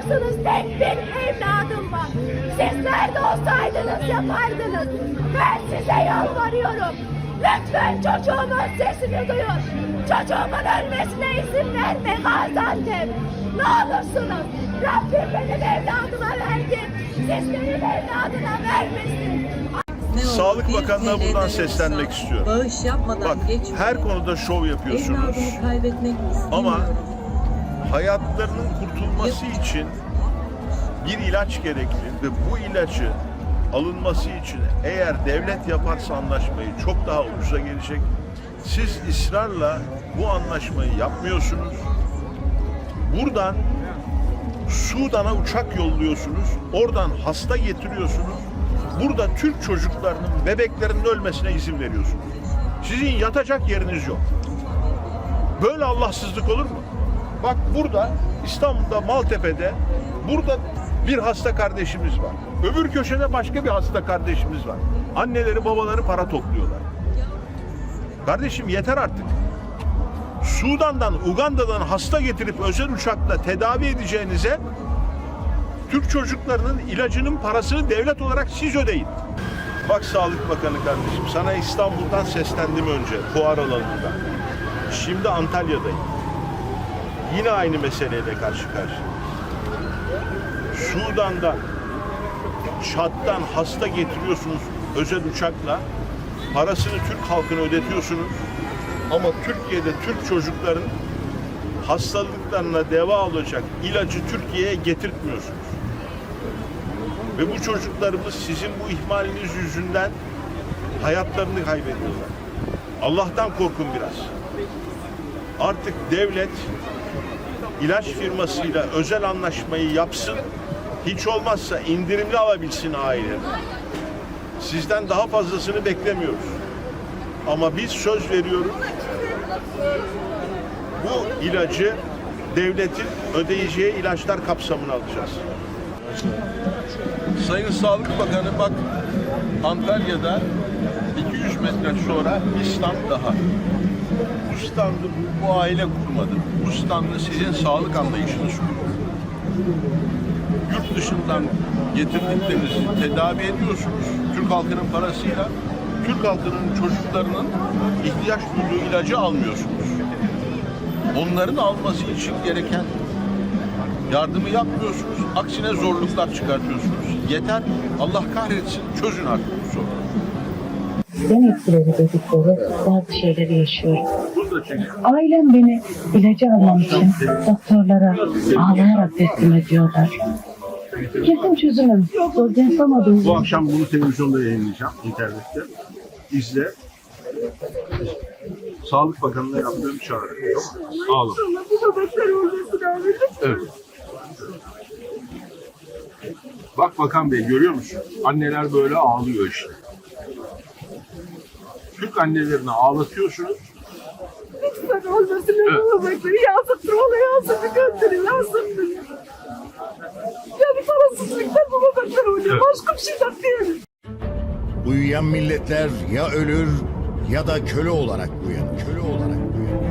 yapamazsınız. Tek bir evladım var. Siz nerede olsaydınız yapardınız. Ben size yalvarıyorum. Lütfen çocuğumun sesini duyun. Çocuğumun ölmesine izin verme Gaziantep. Ne olursunuz. Rabbim benim evladıma verdi. Siz benim evladıma vermesin. Sağlık TL'den buradan seslenmek istiyorum. Bağış yapmadan Bak geçmiyor. her konuda şov yapıyorsunuz. Evladımı kaybetmek istemiyorum. Ama hayatlarının kurtulması için bir ilaç gerekli ve bu ilacı alınması için eğer devlet yaparsa anlaşmayı çok daha ucuza gelecek. Siz ısrarla bu anlaşmayı yapmıyorsunuz. Buradan Sudan'a uçak yolluyorsunuz. Oradan hasta getiriyorsunuz. Burada Türk çocuklarının, bebeklerinin ölmesine izin veriyorsunuz. Sizin yatacak yeriniz yok. Böyle Allahsızlık olur mu? Bak burada İstanbul'da Maltepe'de burada bir hasta kardeşimiz var. Öbür köşede başka bir hasta kardeşimiz var. Anneleri babaları para topluyorlar. Kardeşim yeter artık. Sudan'dan, Uganda'dan hasta getirip özel uçakla tedavi edeceğinize Türk çocuklarının ilacının parasını devlet olarak siz ödeyin. Bak Sağlık Bakanı kardeşim sana İstanbul'dan seslendim önce fuar alanından. Şimdi Antalya'dayım. Yine aynı meseleyle karşı karşıya. Sudan'dan, Çat'tan hasta getiriyorsunuz özel uçakla. Parasını Türk halkına ödetiyorsunuz. Ama Türkiye'de Türk çocukların hastalıklarına deva olacak ilacı Türkiye'ye getirtmiyorsunuz. Ve bu çocuklarımız sizin bu ihmaliniz yüzünden hayatlarını kaybediyorlar. Allah'tan korkun biraz. Artık devlet ilaç firmasıyla özel anlaşmayı yapsın. Hiç olmazsa indirimli alabilsin aile. Sizden daha fazlasını beklemiyoruz. Ama biz söz veriyoruz. Bu ilacı devletin ödeyeceği ilaçlar kapsamına alacağız. Sayın Sağlık Bakanı bak Antalya'da 200 metre sonra bir stand daha. Bu bu, bu aile kurmadı. Bu standı sizin sağlık anlayışınız kurdu. Yurt dışından getirdiklerinizi tedavi ediyorsunuz. Türk halkının parasıyla. Türk halkının çocuklarının ihtiyaç duyduğu ilacı almıyorsunuz. Onların alması için gereken yardımı yapmıyorsunuz. Aksine zorluklar çıkartıyorsunuz. Yeter. Allah kahretsin. Çözün artık Ben etkileri dedikleri bazı şeyleri yaşıyorum. Ailem beni ilacı almam için doktorlara ağlayarak teslim ediyorlar. Kesin çözümüm. Zor yapamadığım Bu akşam bunu televizyonda yayınlayacağım, internette. İzle. Sağlık Bakanı'na yaptığım çağrı. Tamam mı? Ağla. Evet. Bak Bakan Bey görüyor musun? Anneler böyle ağlıyor işte. Türk annelerini ağlatıyorsunuz. Lütfen olmasın evet. babakları yazıktır ona yazıktır gönderin yazıktır. Yani parasızlıktan bu babaklar oluyor. Evet. Başka bir şey değil. Uyuyan milletler ya ölür ya da köle olarak uyanır. Köle olarak uyanır.